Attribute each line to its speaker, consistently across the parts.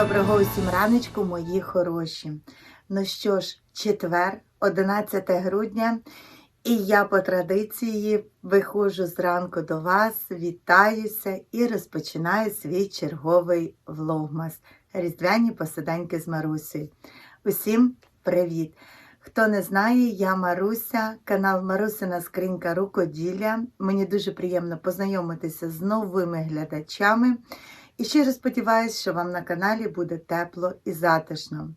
Speaker 1: Доброго усім раночку, мої хороші. Ну що ж, четвер, 11 грудня, і я по традиції виходжу зранку до вас, вітаюся і розпочинаю свій черговий влогмас. Різдвяні посиденьки з Марусею. Усім привіт! Хто не знає, я Маруся, канал Марусина Скринька Рукоділля. Мені дуже приємно познайомитися з новими глядачами. І щиро сподіваюся, що вам на каналі буде тепло і затишно.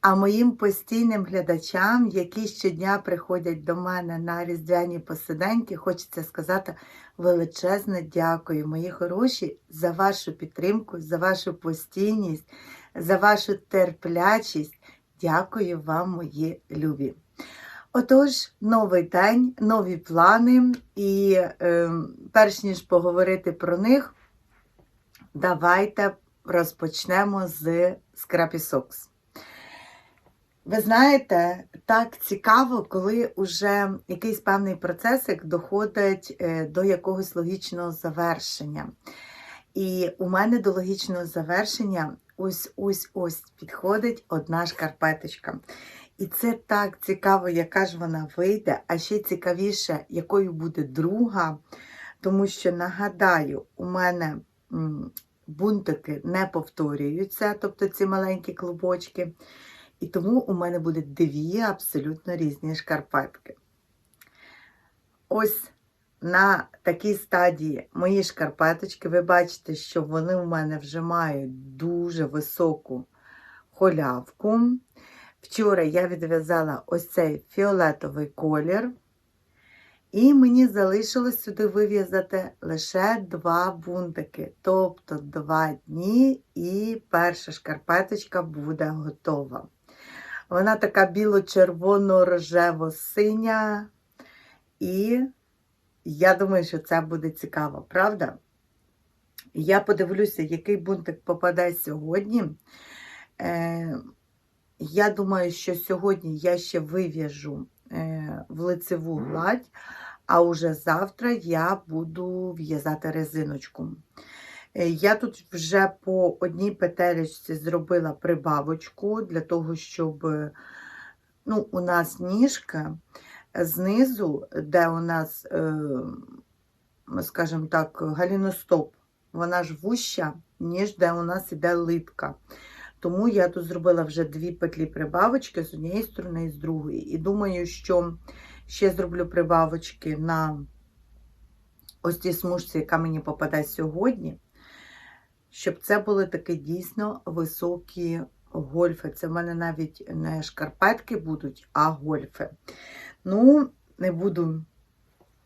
Speaker 1: А моїм постійним глядачам, які щодня приходять до мене на різдвяні посиденьки, хочеться сказати величезне дякую, мої хороші, за вашу підтримку, за вашу постійність, за вашу терплячість. Дякую вам, мої любі. Отож, новий день, нові плани, і е, перш ніж поговорити про них, давайте розпочнемо з Scrappy Socks. Ви знаєте, так цікаво, коли уже якийсь певний процесик доходить е, до якогось логічного завершення. І у мене до логічного завершення ось-ось-ось підходить одна шкарпеточка. І це так цікаво, яка ж вона вийде, а ще цікавіше, якою буде друга. Тому що, нагадаю, у мене бунтики не повторюються, тобто ці маленькі клубочки. І тому у мене буде дві абсолютно різні шкарпетки. Ось на такій стадії мої шкарпеточки, ви бачите, що вони у мене вже мають дуже високу холявку. Вчора я відв'язала ось цей фіолетовий колір. І мені залишилось сюди вив'язати лише два бунтики, тобто два дні, і перша шкарпеточка буде готова. Вона така біло-червоно-рожево-синя, і я думаю, що це буде цікаво, правда? Я подивлюся, який бунтик попаде сьогодні. Е, я думаю, що сьогодні я ще вив'яжу в лицеву гладь, а уже завтра я буду в'язати резиночку. Е, Я тут вже по одній петелечці зробила прибавочку для того, щоб ну, у нас ніжка знизу, де у нас, е, скажімо так, галіностоп, вона ж вуща, ніж де у нас іде литка. Тому я тут зробила вже дві петлі прибавочки з однієї сторони і з другої. І думаю, що ще зроблю прибавочки на ось цій смужці, яка мені попаде сьогодні, щоб це були такі дійсно високі гольфи. Це в мене навіть не шкарпетки будуть, а гольфи. Ну, не буду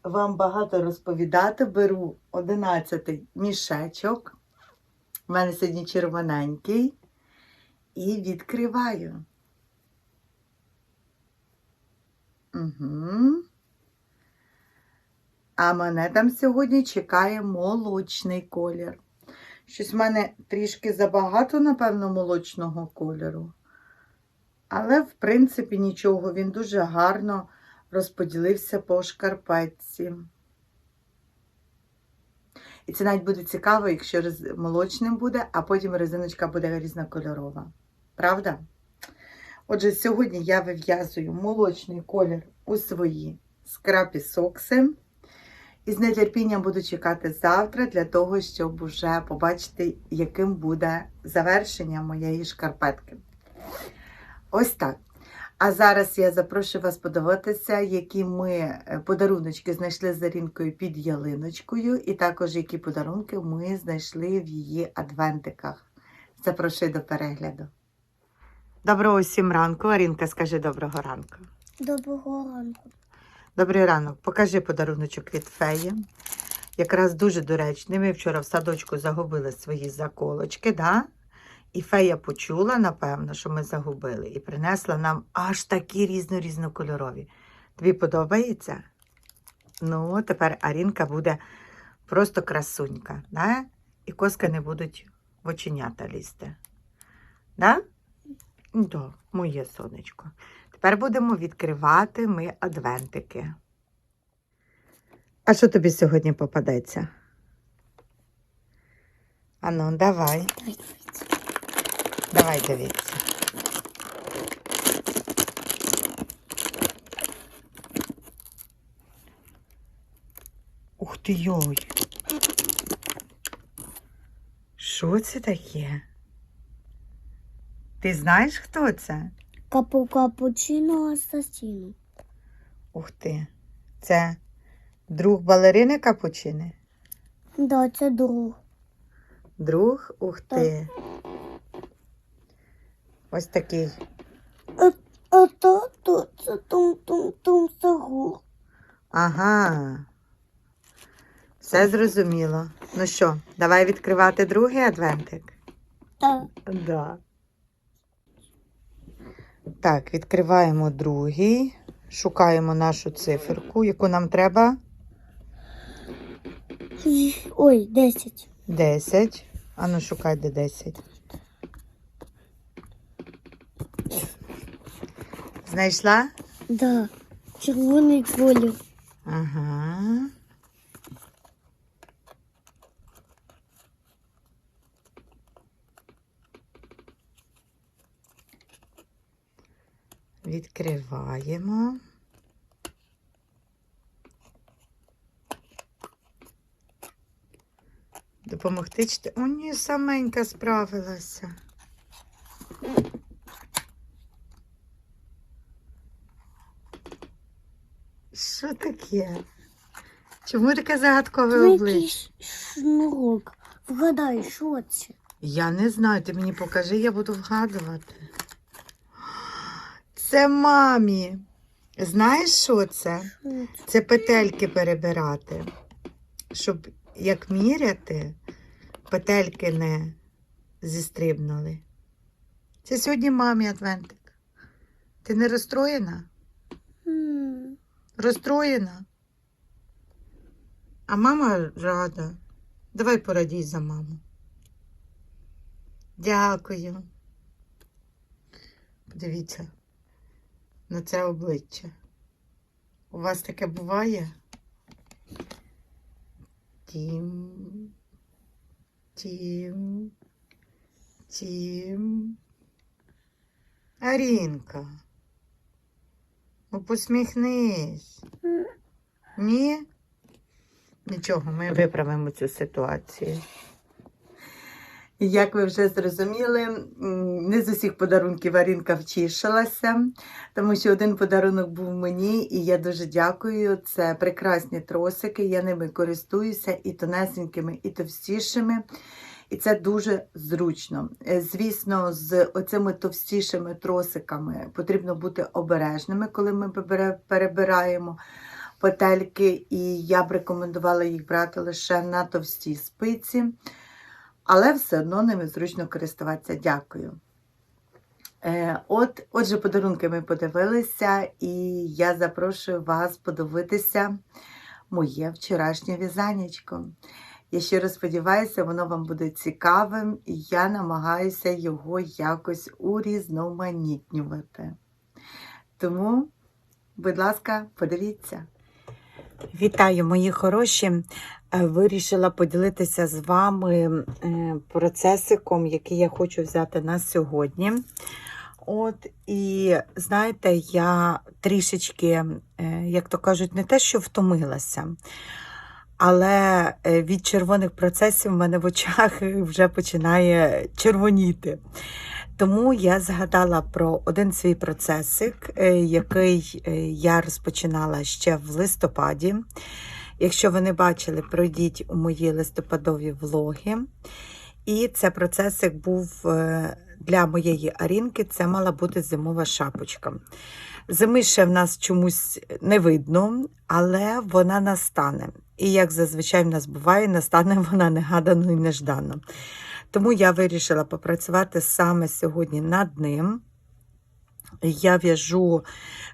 Speaker 1: вам багато розповідати. Беру 11 мішечок. У мене сьогодні червоненький. І відкриваю. Угу. А мене там сьогодні чекає молочний колір. Щось в мене трішки забагато, напевно, молочного кольору. Але, в принципі, нічого, він дуже гарно розподілився по шкарпетці. І це навіть буде цікаво, якщо молочним буде, а потім резиночка буде різнокольорова. Правда? Отже, сьогодні я вив'язую молочний колір у свої скрапі сокси. І з нетерпінням буду чекати завтра для того, щоб уже побачити, яким буде завершення моєї шкарпетки. Ось так. А зараз я запрошую вас подивитися, які ми е, подаруночки знайшли з Арінкою під ялиночкою, і також які подарунки ми знайшли в її адвентиках. Запрошую до перегляду. Доброго усім ранку. Арінка, скажи доброго ранку.
Speaker 2: Доброго ранку.
Speaker 1: Добрий ранок. Покажи подаруночок від феї. Якраз дуже доречний. Ми вчора в садочку загубили свої заколочки, да? І фея почула, напевно, що ми загубили, і принесла нам аж такі різно-різнокольорові. Тобі подобається? Ну, тепер Арінка буде просто красунька, да? і коска не будуть в оченята лізти. Да? Да, моє сонечко. Тепер будемо відкривати ми адвентики. А що тобі сьогодні попадеться? Ану, давай.
Speaker 2: Ой,
Speaker 1: Давай дивіться. Ух ти йой. Що це таке? Ти знаєш, хто це?
Speaker 2: Капу капучино асасіно.
Speaker 1: Ух ти. Це друг балерини капучини?
Speaker 2: Да, це друг.
Speaker 1: Друг, ух ти. Ось такий.
Speaker 2: А то це тум-тум-тум сагур.
Speaker 1: Ага. Все зрозуміло. Ну що, давай відкривати другий адвентик.
Speaker 2: Так.
Speaker 1: Да. Так, відкриваємо другий. Шукаємо нашу циферку, яку нам треба.
Speaker 2: Ой, 10.
Speaker 1: 10. Ану, шукай де 10. Знайшла?
Speaker 2: Да. Червоний колір.
Speaker 1: Ага. Відкриваємо. Допомогти чити. О, ні, саменька справилася. Що таке? Чому таке загадкове обличчя?
Speaker 2: шнурок. Вгадай, що це?
Speaker 1: Я не знаю, ти мені покажи, я буду вгадувати. Це мамі. Знаєш, що це?
Speaker 2: Це?
Speaker 1: Петельки перебирати. Щоб як міряти, петельки не зістрибнули. Це сьогодні мамі адвентик. Ти не розстроєна? Розстроєна? А мама рада. Давай порадій за маму. Дякую. Подивіться на це обличчя. У вас таке буває? Тім. Тім. Тім. Арінка. Ну посміхнись. Ні? Нічого, ми виправимо цю ситуацію. Як ви вже зрозуміли, не з усіх подарунків Арінка втішилася, тому що один подарунок був мені, і я дуже дякую. Це прекрасні тросики. Я ними користуюся і тонесенькими, і товстішими. І це дуже зручно. Е, Звісно, з оцими товстішими тросиками потрібно бути обережними, коли ми перебираємо петельки, і я б рекомендувала їх брати лише на товстій спиці, але все одно ними зручно користуватися. Дякую. Е, От, отже, подарунки ми подивилися, і я запрошую вас подивитися моє вчорашнє в'язанечко. Я щиро сподіваюся, воно вам буде цікавим, і я намагаюся його якось урізноманітнювати. Тому, будь ласка, подивіться. Вітаю, мої хороші. Е, Вирішила поділитися з вами е, процесиком, який я хочу взяти на сьогодні. От, і знаєте, я трішечки, е, як то кажуть, не те, що втомилася, але від червоних процесів в мене в очах вже починає червоніти. Тому я згадала про один свій процесик, е, який е, я розпочинала ще в листопаді. Якщо ви не бачили, пройдіть у мої листопадові влоги. І це процесик був е, для моєї Арінки, це мала бути зимова шапочка. Зими ще в нас чомусь не видно, але вона настане. І як зазвичай в нас буває, настане вона негадано і неждано. Тому я вирішила попрацювати саме сьогодні над ним. Я в'яжу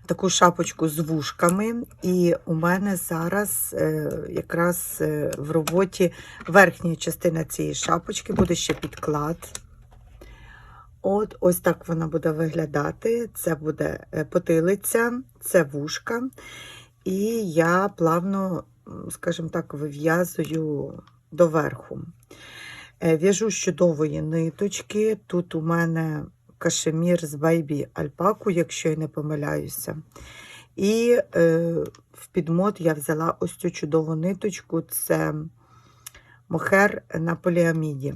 Speaker 1: таку шапочку з вушками, і у мене зараз е, якраз е, в роботі верхня частина цієї шапочки буде ще підклад. От ось так вона буде виглядати. Це буде е, потилиця, це вушка. І я плавно, скажімо так, вив'язую доверху. Е, В'яжу з чудової ниточки. Тут у мене кашемір з Байбі Альпаку, якщо я не помиляюся. І е, в підмот я взяла ось цю чудову ниточку це мохер на поліаміді.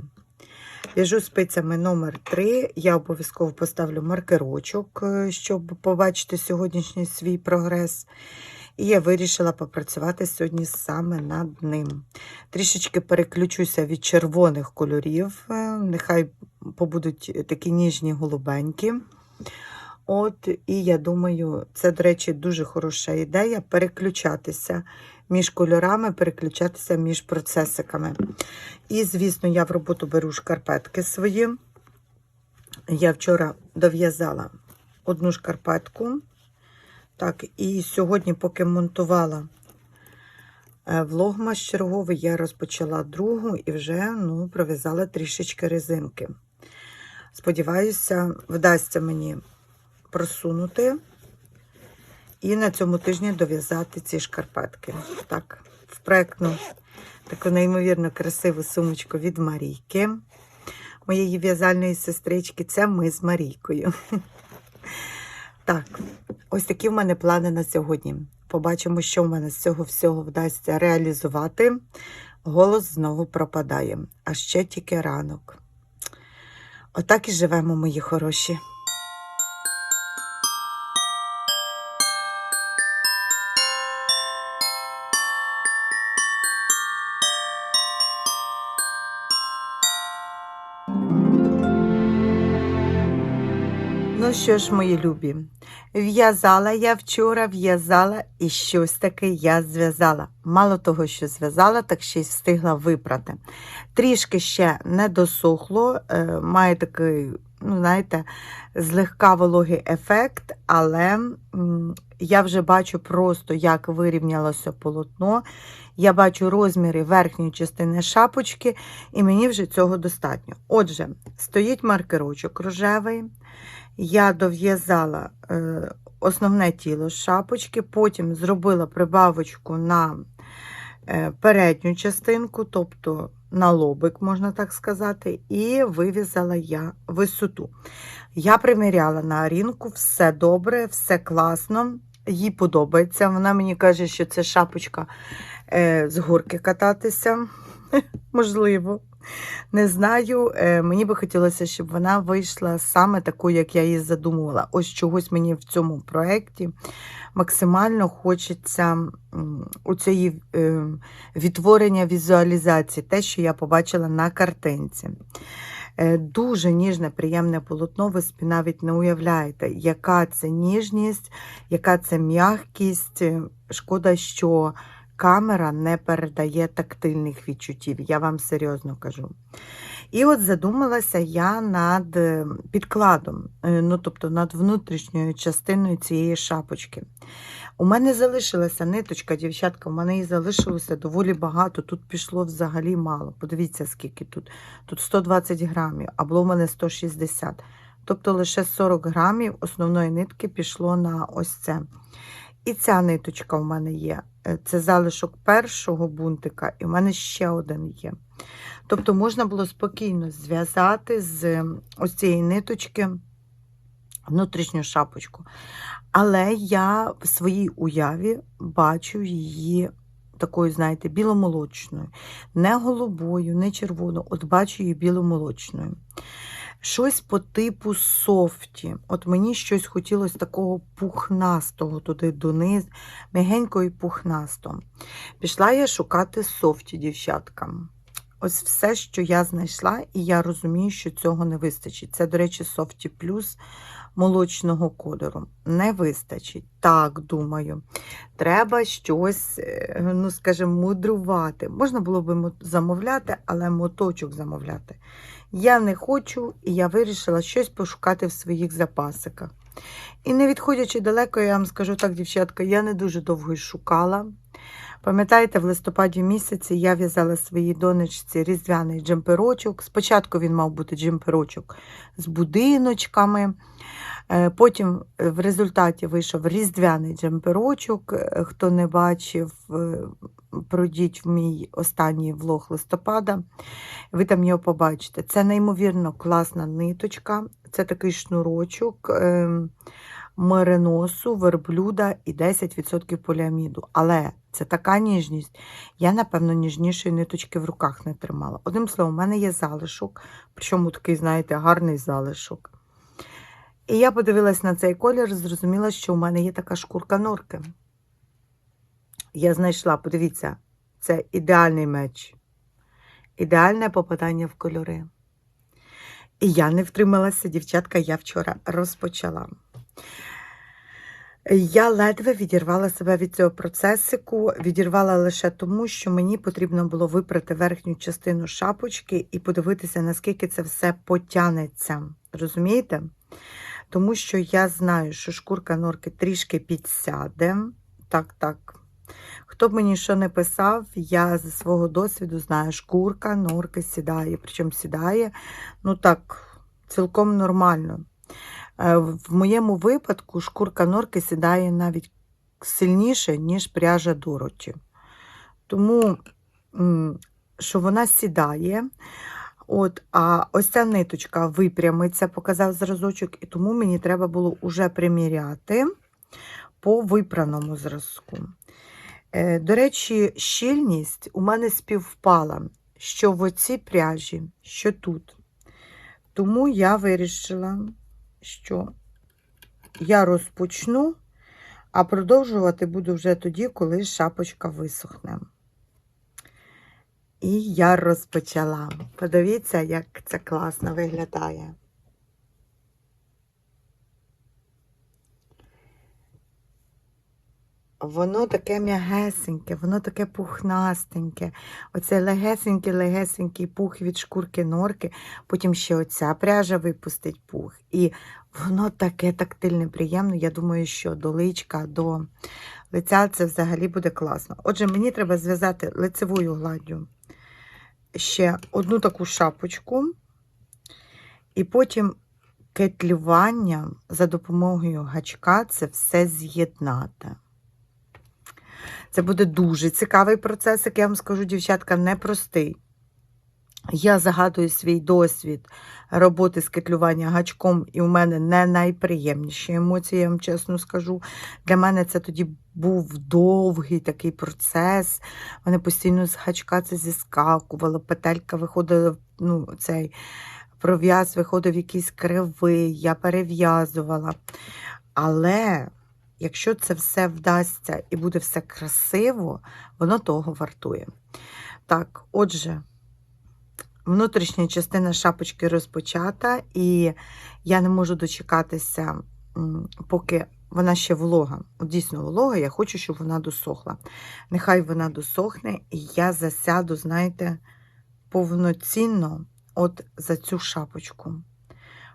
Speaker 1: В'яжу спицями номер 3 Я обов'язково поставлю маркерочок, е, щоб побачити сьогоднішній свій прогрес. І я вирішила попрацювати сьогодні саме над ним. Трішечки переключуся від червоних кольорів, е, нехай побудуть такі ніжні голубенькі. От, і я думаю, це, до речі, дуже хороша ідея переключатися між кольорами, переключатися між процесиками. І, звісно, я в роботу беру шкарпетки свої. Я вчора дов'язала одну шкарпетку. Так, і сьогодні, поки монтувала е, влогмас черговий, я розпочала другу і вже ну, пров'язала трішечки резинки. Сподіваюся, вдасться мені просунути і на цьому тижні дов'язати ці шкарпетки. Так, в проектну таку неймовірно красиву сумочку від Марійки, моєї в'язальної сестрички. Це ми з Марійкою. Так, ось такі в мене плани на сьогодні. Побачимо, що в мене з цього всього вдасться реалізувати. Голос знову пропадає, а ще тільки ранок. Отак і живемо, мої хороші. Що ж, мої любі, в'язала я вчора, в'язала і щось таке я зв'язала. Мало того, що зв'язала, так ще й встигла випрати. Трішки ще не досохло, е, має такий, ну, знаєте, злегка вологий ефект, але я вже бачу просто, як вирівнялося полотно. Я бачу розміри верхньої частини шапочки, і мені вже цього достатньо. Отже, стоїть маркерочок рожевий. Я дов'язала е, основне тіло з шапочки, потім зробила прибавочку на е, передню частинку, тобто на лобик, можна так сказати, і вив'язала я висоту. Я приміряла на ринку, все добре, все класно, їй подобається. Вона мені каже, що це шапочка е, з горки кататися. Можливо. Не знаю, е, мені би хотілося, щоб вона вийшла саме такою, як я її задумувала. Ось чогось мені в цьому проєкті максимально хочеться у цієї е, відтворення візуалізації, те, що я побачила на картинці. Е, Дуже ніжне, приємне полотно, ви собі навіть не уявляєте, яка це ніжність, яка це м'якість. Е, Шкода, що камера не передає тактильних відчуттів, я вам серйозно кажу. І от задумалася я над е, підкладом, е, ну тобто над внутрішньою частиною цієї шапочки. У мене залишилася ниточка, дівчатка, у мене її залишилося доволі багато. Тут пішло взагалі мало. Подивіться, скільки тут. Тут 120 грамів, а було в мене 160. Тобто лише 40 грамів основної нитки пішло на ось це. І ця ниточка в мене є. Е, Це залишок першого бунтика, і в мене ще один є. Тобто можна було спокійно зв'язати з ось цієї ниточки внутрішню шапочку. Але я в своїй уяві бачу її такою, знаєте, біломолочною. Не голубою, не червоною, от бачу її біломолочною. Щось по типу софті. От мені щось хотілося такого пухнастого туди дониз, м'ягенького і пухнастого. Пішла я шукати софті, дівчатка. Ось все, що я знайшла, і я розумію, що цього не вистачить. Це, до речі, софті плюс молочного кольору. Не вистачить. Так, думаю. Треба щось, е, ну, скажімо, мудрувати. Можна було би замовляти, але моточок замовляти. Я не хочу, і я вирішила щось пошукати в своїх запасиках. І не відходячи далеко, я вам скажу так, дівчатка, я не дуже довго й шукала. Пам'ятаєте, в листопаді місяці я в'язала своїй донечці різдвяний джемперочок. Спочатку він мав бути джемперочок з будиночками. Е, Потім е, в результаті вийшов різдвяний джемперочок. Е, Хто не бачив, пройдіть в мій останній влог листопада. Ви там його побачите. Це неймовірно класна ниточка. Це такий шнурочок ем, мериносу, верблюда і 10% поліаміду. Але це така ніжність. Я, напевно, ніжнішої ниточки в руках не тримала. Одним словом, у мене є залишок, причому такий, знаєте, гарний залишок. І я подивилась на цей колір, зрозуміла, що у мене є така шкурка норки. Я знайшла, подивіться, це ідеальний меч. Ідеальне попадання в кольори. І я не втрималася, дівчатка, я вчора розпочала. Я ледве відірвала себе від цього процесику, відірвала лише тому, що мені потрібно було випрати верхню частину шапочки і подивитися, наскільки це все потянеться. Розумієте? Тому що я знаю, що шкурка норки трішки підсяде. Так, так. Хто б мені що не писав, я зі свого досвіду знаю, шкурка норки сідає. Причому сідає, ну так, цілком нормально. Е, В моєму випадку шкурка норки сідає навіть сильніше, ніж пряжа Дороті. Тому, що вона сідає, от, а ось ця ниточка випрямиться, показав зразочок, і тому мені треба було уже приміряти по випраному зразку. Е, До речі, щільність у мене співпала, що в оцій пряжі, що тут. Тому я вирішила, що я розпочну, а продовжувати буду вже тоді, коли шапочка висохне. І я розпочала. Подивіться, як це класно виглядає. Воно таке м'ягесеньке, воно таке пухнастеньке. Оце легесенький-легесенький пух від шкурки норки, потім ще оця пряжа випустить пух. І воно таке тактильне, приємне. Я думаю, що до личка, до лиця це взагалі буде класно. Отже, мені треба зв'язати лицевою гладдю ще одну таку шапочку, і потім кетлюванням за допомогою гачка це все з'єднати. Це буде дуже цікавий процес, як я вам скажу, дівчатка, непростий. Я загадую свій досвід роботи з кетлювання гачком, і у мене не найприємніші емоції, я вам чесно скажу. Для мене це тоді був довгий такий процес. Мене постійно з гачка це зіскакувало, петелька виходила, ну, цей пров'яз виходив якийсь кривий, я перев'язувала. Але якщо це все вдасться і буде все красиво, воно того вартує. Так, отже, внутрішня частина шапочки розпочата, і я не можу дочекатися, поки вона ще волога. Дійсно волога, я хочу, щоб вона досохла. Нехай вона досохне, і я засяду, знаєте, повноцінно от за цю шапочку.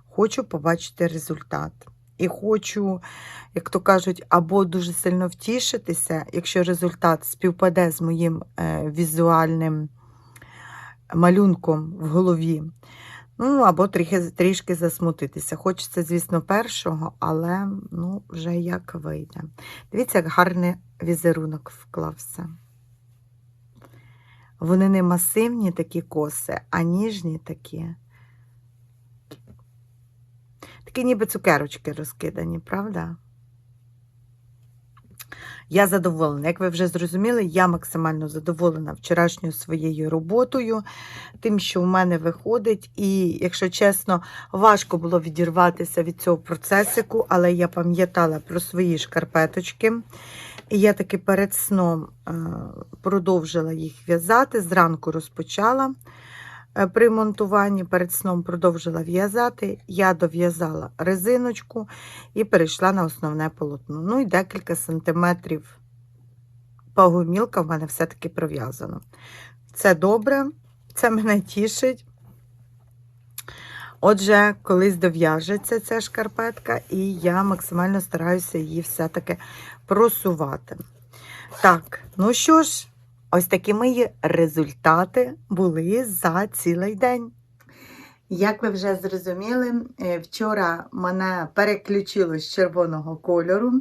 Speaker 1: Хочу побачити результат. І хочу, як то кажуть, або дуже сильно втішитися, якщо результат співпаде з моїм е, візуальним малюнком в голові. Ну, або трішки, трішки засмутитися. Хочеться, звісно, першого, але ну, вже як вийде. Дивіться, як гарний візерунок вклався. Вони не масивні такі коси, а ніжні такі. Такі ніби цукерочки розкидані, правда? Я задоволена. Як ви вже зрозуміли, я максимально задоволена вчорашньою своєю роботою, тим, що в мене виходить. І, якщо чесно, важко було відірватися від цього процесику, але я пам'ятала про свої шкарпеточки. І я таки перед сном е, продовжила їх в'язати. Зранку розпочала при монтуванні, перед сном продовжила в'язати. Я дов'язала резиночку і перейшла на основне полотно. Ну і декілька сантиметрів пагомілка в мене все-таки пров'язано. Це добре, це мене тішить. Отже, колись дов'яжеться ця шкарпетка, і я максимально стараюся її все-таки просувати. Так, ну що ж, ось такі мої результати були за цілий день. Як ви вже зрозуміли, е, вчора мене переключило з червоного кольору,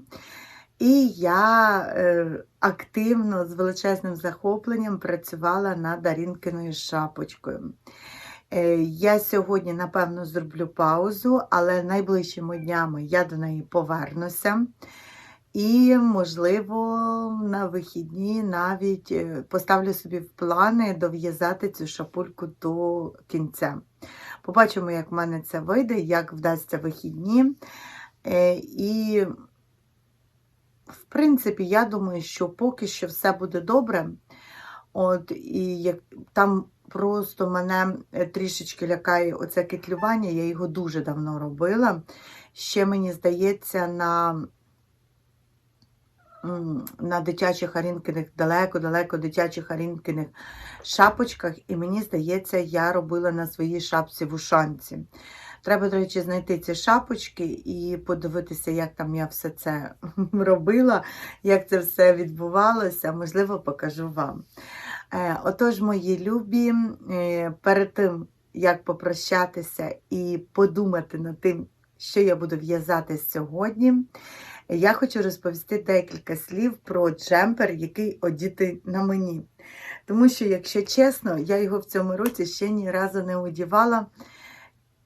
Speaker 1: і я е, активно з величезним захопленням працювала над Арінкиною шапочкою. Е, Я сьогодні, напевно, зроблю паузу, але найближчими днями я до неї повернуся. І, можливо, на вихідні навіть е, поставлю собі в плани дов'язати цю шапульку до кінця. Побачимо, як в мене це вийде, як вдасться вихідні. Е, І, в принципі, я думаю, що поки що все буде добре. От, і як там просто мене е, трішечки лякає оце китлювання, я його дуже давно робила. Ще мені здається, на, на дитячих арінкиних, далеко-далеко дитячих арінкиних шапочках, і мені здається, я робила на своїй шапці в ушанці. Треба, до речі, знайти ці шапочки і подивитися, як там я все це робила, як це все відбувалося. Можливо, покажу вам. Е, Отож, мої любі, е, перед тим, як попрощатися і подумати над тим, що я буду в'язати сьогодні, я хочу розповісти декілька слів про джемпер, який одіти на мені. Тому що, якщо чесно, я його в цьому році ще ні разу не одівала.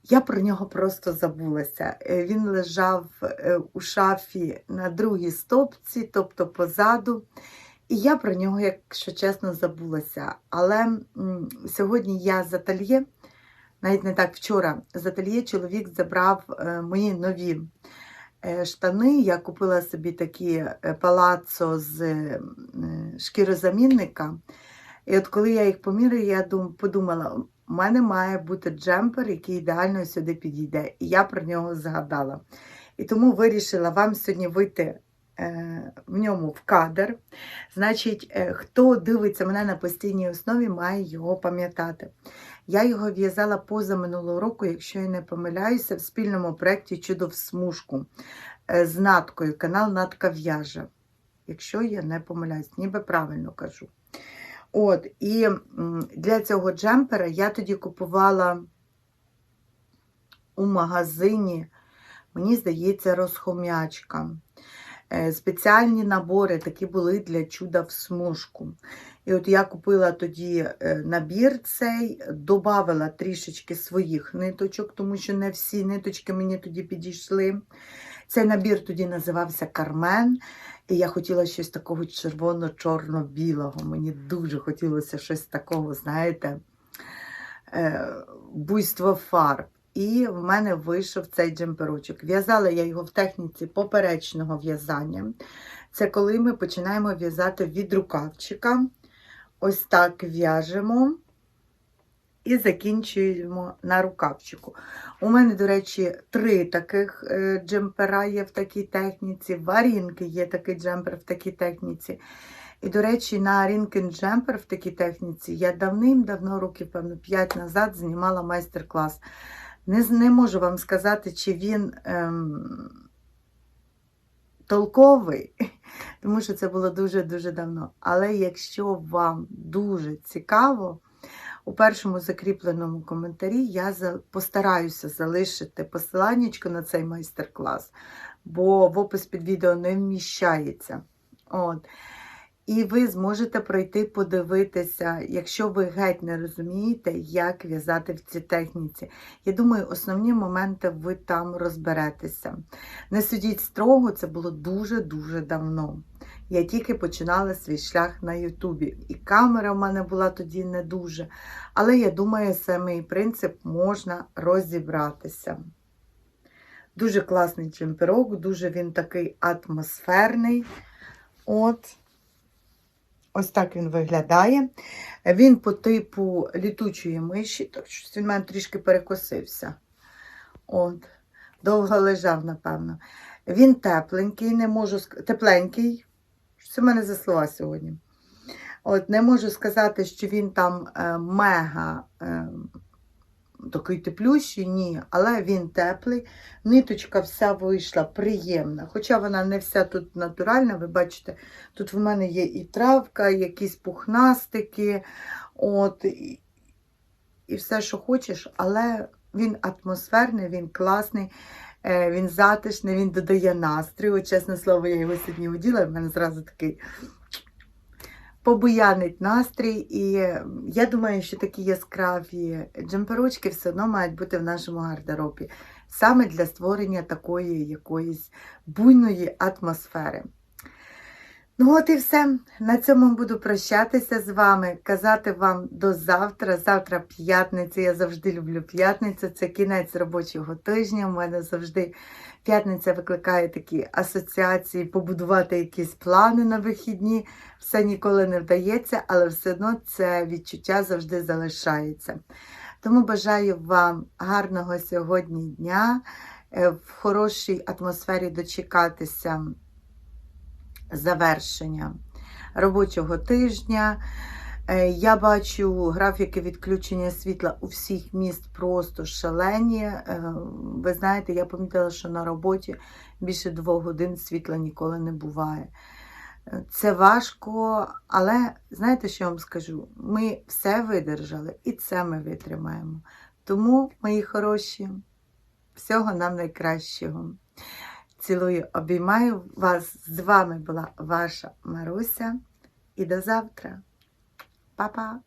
Speaker 1: Я про нього просто забулася. Е, Він лежав е, у шафі на другій стопці, тобто позаду. І я про нього, якщо чесно, забулася. Але сьогодні я з ательє, навіть не так вчора, з ательє чоловік забрав е, мої нові штани. Я купила собі такі е, палацо з е, шкірозамінника. І от коли я їх поміряю, я дум, подумала, у мене має бути джемпер, який ідеально сюди підійде. І я про нього згадала. І тому вирішила вам сьогодні вийти е, в ньому в кадр. Значить, е, хто дивиться мене на постійній основі, має його пам'ятати. Я його в'язала поза минулого року, якщо я не помиляюся, в спільному проєкті Чудо в смужку е, з Наткою, канал Натка в'яже. Якщо я не помиляюсь, ніби правильно кажу. От, і для цього джемпера я тоді купувала у магазині, мені здається, розхом'ячка. Е, Спеціальні набори такі були для чуда в смужку. І от я купила тоді е, набір цей, додавала трішечки своїх ниточок, тому що не всі ниточки мені тоді підійшли. Цей набір тоді називався Кармен. І я хотіла щось такого червоно-чорно-білого. Мені дуже хотілося щось такого, знаєте, е, буйство фарб. І в мене вийшов цей джемперочок. В'язала я його в техніці поперечного в'язання. Це коли ми починаємо в'язати від рукавчика. Ось так в'яжемо і закінчуємо на рукавчику. У мене, до речі, три таких е, джемпера є в такій техніці. В Арінки є такий джемпер в такій техніці. І, до речі, на Арінкин джемпер в такій техніці я давним-давно, років, певно, 5 назад знімала майстер-клас. Не, не можу вам сказати, чи він ем, толковий, тому що це було дуже-дуже давно. Але якщо вам дуже цікаво, у першому закріпленому коментарі я постараюся залишити посиланнячко на цей майстер-клас, бо в опис під відео не вміщається. От. І ви зможете пройти подивитися, якщо ви геть не розумієте, як в'язати в цій техніці. Я думаю, основні моменти ви там розберетеся. Не судіть строго, це було дуже-дуже давно. Я тільки починала свій шлях на Ютубі. І камера в мене була тоді не дуже. Але я думаю, самий принцип можна розібратися. Дуже класний чемпірок, дуже він такий атмосферний. От. Ось так він виглядає. Він по типу літучої миші, так що він мене трішки перекосився. От. Довго лежав, напевно. Він тепленький, не можу тепленький. Це в мене за слова сьогодні. От, не можу сказати, що він там е, мега е, такий теплющий, ні, але він теплий. Ниточка вся вийшла приємна. Хоча вона не вся тут натуральна, ви бачите, тут в мене є і травка, і якісь пухнастики, от, і, і все, що хочеш, але Він атмосферний, він класний, е, він затишний, він додає настрою. Чесне слово, я його сьогодні оділа, в мене зразу такий побуянить настрій. І я думаю, що такі яскраві джемперочки все одно мають бути в нашому гардеробі. Саме для створення такої якоїсь буйної атмосфери. Ну, от і все. На цьому буду прощатися з вами, казати вам до завтра. Завтра п'ятниця. Я завжди люблю п'ятницю. Це кінець робочого тижня. У мене завжди п'ятниця викликає такі асоціації, побудувати якісь плани на вихідні. Все ніколи не вдається, але все одно це відчуття завжди залишається. Тому бажаю вам гарного сьогодні дня, е, в хорошій атмосфері дочекатися завершення робочого тижня. Е, Я бачу графіки відключення світла у всіх міст просто шалені. Е, Ви знаєте, я помітила, що на роботі більше двох годин світла ніколи не буває. Е, Це важко, але знаєте, що я вам скажу? Ми все видержали і це ми витримаємо. Тому, мої хороші, всього нам найкращого. Цілую, обіймаю вас. З вами була ваша Маруся. І до завтра. Па-па!